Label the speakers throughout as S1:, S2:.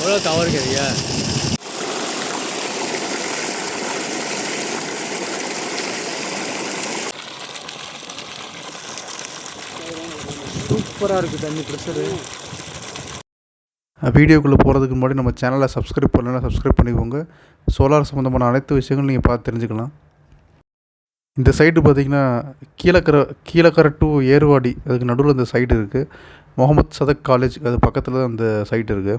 S1: எவ்வளோ கவர் கிடையா சூப்பராக இருக்குது தண்ணி ப்ரெஷரு
S2: வீடியோக்குள்ளே போகிறதுக்கு முன்னாடி நம்ம சேனலை சப்ஸ்கிரைப் பண்ணலைன்னா சப்ஸ்கிரைப் பண்ணிக்கோங்க. சோலார் சம்மந்தமான அனைத்து விஷயங்களும் நீங்கள் பார்த்து தெரிஞ்சுக்கலாம். இந்த சைடு பார்த்தீங்கன்னா கீழக்கரை கீழக்கரை டு ஏர்வாடி அதுக்கு நடுவில் அந்த சைடு இருக்குது முகமது சதக் காலேஜ் அது பக்கத்தில் தான் அந்த சைட் இருக்குது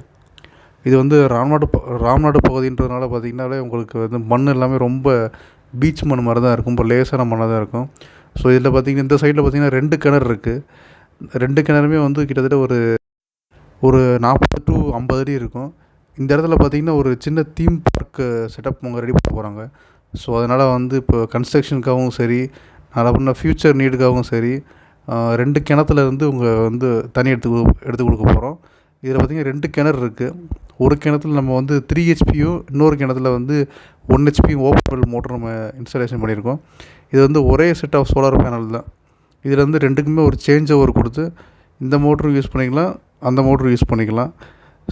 S2: இது வந்து ராம்நாடு ப- ராம்நாடு பகுதின்றதுனால பார்த்திங்கனாலே உங்களுக்கு வந்து மண் எல்லாமே ரொம்ப பீச் மண் மாதிரி தான் இருக்கும் ரொம்ப லேசான மண்ணாக தான் இருக்கும். ஸோ இதில் பார்த்தீங்கன்னா இந்த சைடில் பார்த்திங்கன்னா ரெண்டு கிணறு இருக்குது ரெண்டு கிணறுமே வந்து கிட்டத்தட்ட ஒரு ஒரு நாற்பது டு ஐம்பது அடி இருக்கும். இந்த இடத்துல பார்த்தீங்கன்னா ஒரு சின்ன தீம் பார்க்கு செட்டப் அவங்க ரெடி பண்ண போகிறாங்க ஸோ அதனால் வந்து இப்போ கன்ஸ்ட்ரக்ஷனுக்காகவும் சரி அதில் பண்ண ஃப்யூச்சர் நீடுக்காகவும் சரி ரெண்டு கிணத்துல இருந்து உங்கள் வந்து தண்ணி எடுத்து கொடு- எடுத்து கொடுக்க போகிறோம் இதில் பார்த்தீங்கன்னா ரெண்டு கிணறு இருக்குது ஒரு கிணத்துல நம்ம வந்து த்ரீ ஹெச்பியும் இன்னொரு கிணத்துல வந்து ஒன் ஹெச்பி ஓப்பன் மோட்டர் நம்ம இன்ஸ்டாலேஷன் பண்ணியிருக்கோம். இது வந்து ஒரே செட் ஆஃப் சோலார் பேனல் தான். இதில் வந்து ரெண்டுக்குமே ஒரு சேஞ்ச் ஓவர் கொடுத்து இந்த மோட்டரும் யூஸ் பண்ணிக்கலாம் அந்த மோட்டரும் யூஸ் பண்ணிக்கலாம்.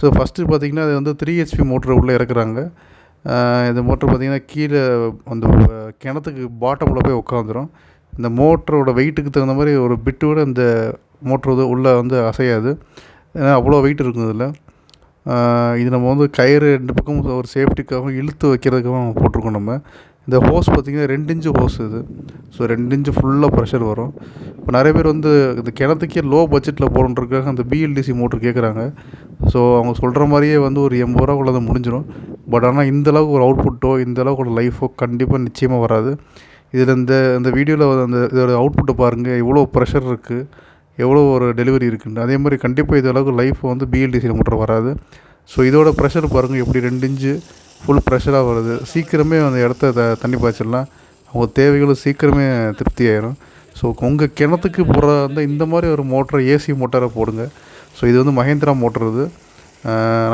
S2: ஸோ ஃபஸ்ட்டு பார்த்தீங்கன்னா அது வந்து த்ரீ ஹெச்பி மோட்ரு உள்ளே இறக்குறாங்க. இந்த மோட்ரு பார்த்தீங்கன்னா கீழே அந்த கிணத்துக்கு பாட்டமில் போய் உட்காந்துரும் இந்த மோட்டரோட வெயிட்டுக்கு தகுந்த மாதிரி ஒரு பிட்டு விட இந்த மோட்ரு வந்து உள்ளே வந்து அசையாது. ஏன்னா அவ்வளோ வெயிட் இருக்கும் இதில் இது நம்ம வந்து கயிறு ரெண்டு பக்கமும் ஒரு சேஃப்டிக்காகவும் இழுத்து வைக்கிறதுக்காகவும் போட்டிருக்கோம் நம்ம. இந்த ஹோஸ் பார்த்திங்கன்னா ரெண்டு இன்ச்சு ஹோஸ் இது. ஸோ ரெண்டு இன்ச்சு ஃபுல்லாக ப்ரெஷர் வரும். இப்போ நிறைய பேர் வந்து இந்த கிணத்துக்கே லோ பட்ஜெட்டில் போகணுன்றதுக்காக அந்த பிஎல்டிசி மோட்ரு கேட்குறாங்க ஸோ அவங்க சொல்கிற மாதிரியே வந்து ஒரு எண்பது ரூபாக்குள்ள அதை முடிஞ்சிடும் பட் ஆனால் இந்த அளவுக்கு ஒரு அவுட்புட்டோ இந்தளவுக்கு ஒரு லைஃபோ கண்டிப்பாக நிச்சயமாக வராது. இதில் இந்த இந்த வீடியோவில் அந்த இதோட அவுட்புட்டை பாருங்கள் இவ்வளோ ப்ரெஷர் இருக்குது எவ்வளோ ஒரு டெலிவரி இருக்குன்னு அதே மாதிரி கண்டிப்பாக இது அளவுக்கு லைஃப் வந்து பிஎல்டிசியில் மோட்டர் வராது. ஸோ இதோட ப்ரெஷர் பாருங்கள் எப்படி ரெண்டு இன்ச்சு ஃபுல் ப்ரெஷராக வருது. சீக்கிரமே அந்த இடத்த த தண்ணி பாய்ச்சிடலாம். அவங்க தேவைகளும் சீக்கிரமே திருப்தி ஆயிடும் ஸோ உங்கள் கிணத்துக்கு போகிற அந்த இந்த மாதிரி ஒரு மோட்டரை ஏசி மோட்டரை போடுங்க. ஸோ இது வந்து மகேந்திரா மோட்டர் இது.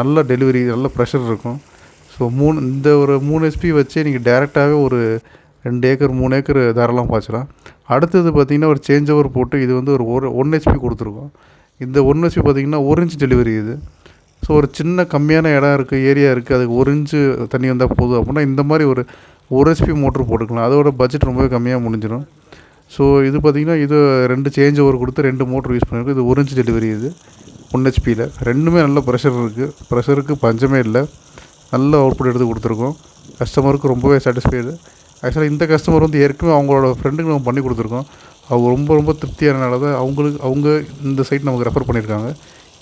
S2: நல்ல டெலிவரி நல்ல ப்ரெஷர் இருக்கும். ஸோ மூணு இந்த ஒரு மூணு எஸ்பி வச்சு நீங்கள் டேரெக்டாகவே ஒரு ரெண்டு ஏக்கர் மூணு ஏக்கர் தாராளமாக பாய்ச்சலாம். அடுத்தது பார்த்திங்கன்னா ஒரு சேஞ்ச் ஓவர் போட்டு இது வந்து ஒரு ஒரு ஒன் ஹெச்பி கொடுத்துருக்கோம். இந்த ஒன் ஹெச்பி பார்த்திங்கன்னா ஒரு இன்ச் டெலிவரி இது. ஸோ ஒரு சின்ன கம்மியான இடம் இருக்குது ஏரியா இருக்குது அதுக்கு ஒரு இன்ச்சு தண்ணி வந்தால் போதும் அப்படின்னா இந்த மாதிரி ஒரு ஒரு ஹெச்பி மோட்ரு போட்டுக்கலாம். அதோட பட்ஜெட் ரொம்பவே கம்மியாக முடிஞ்சிடும். ஸோ இது பார்த்திங்கன்னா இது ரெண்டு சேஞ்ச் ஓவர் கொடுத்து ரெண்டு மோட்ரு யூஸ் பண்ணியிருக்கு இது ஒரு இன்ச் டெலிவரி இது ஒன் ஹெச்பியில் ரெண்டுமே நல்ல ப்ரெஷர் இருக்குது ப்ரெஷருக்கு பஞ்சமே இல்லை. நல்ல அவுட்புட் எடுத்து கொடுத்துருக்கோம். கஸ்டமருக்கு ரொம்பவே சாட்டிஸ்ஃபைடு ஆக்சுவலாக இந்த கஸ்டமர் வந்து ஏற்கனவே அவங்களோட ஃப்ரெண்டுக்கு நம்ம பண்ணி கொடுத்துருக்கோம். அவங்க ரொம்ப ரொம்ப திருப்தியானனால தான் அவங்களுக்கு அவங்க இந்த சைட் நமக்கு ரெஃபர் பண்ணியிருக்காங்க.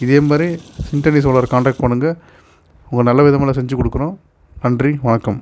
S2: இதே மாதிரி சிண்டனி சோலார் காண்டாக்ட் பண்ணுங்கள் உங்கள் நல்ல விதமாக செஞ்சு கொடுக்குறோம் நன்றி வணக்கம்.